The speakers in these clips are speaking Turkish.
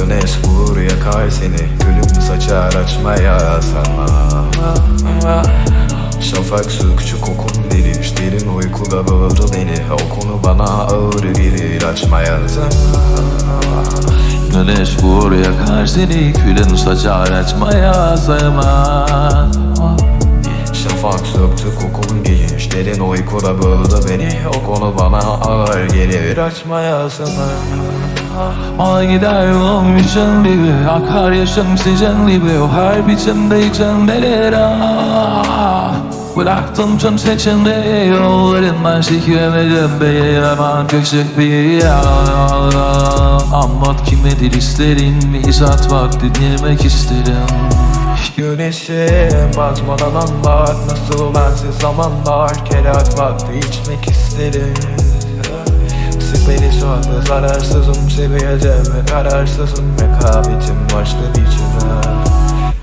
Güneş vurur yakar seni. Gülüm saçar açmaya sana Şafak sökçü kokun delir Derin uykuda boğdu beni. O konu bana ağır gelir Açmaya sana Güneş vur yakar seni. Külün saçar açmaya zaman Şafak söktü kokun gelir Derin uykuda boğdu beni. O konu bana ağır gelir Açmaya sana Ona gider yolum için gibi Akar yaşım sizin gibi. Her biçimde içimdeler ah. Bıraktım tüm seçimde Yollarından çekemedim Beğenemem küçük bir yalan Anlat kimedir isterin İzat vakti dinlemek isterim. Güneşe bakmadan anlat Nasıl bensiz zamanlar Kerat vakti içmek isterim Siperi suatlı zararsızım Seviyeceğim ve kararsızım Rekabetim başlı biçime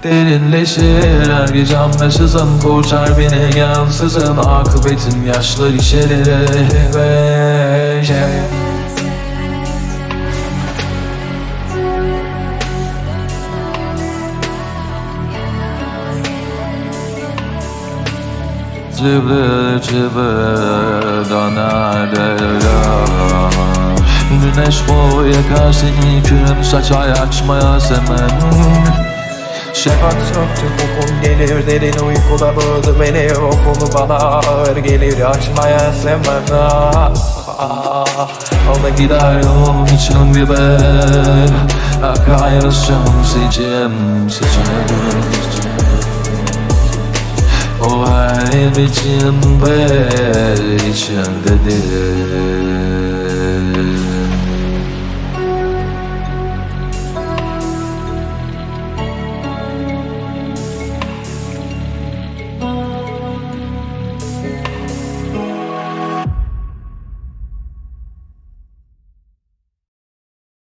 Derinleşir her gece anlaşızım Kurtar beni yansızın Akıbetim yaşlar içerir ve Cıbı cıbı döner Güneş bu yakar seni Külün saçay açmaya semen. Şafak söktü kokun gelir Derin uykuda boğdu beni. O bana ağır gelir Açmaya sevmem ah. Ona gider yolum için bir ben Akar yaşım seçim seçim O her biçimde içindedir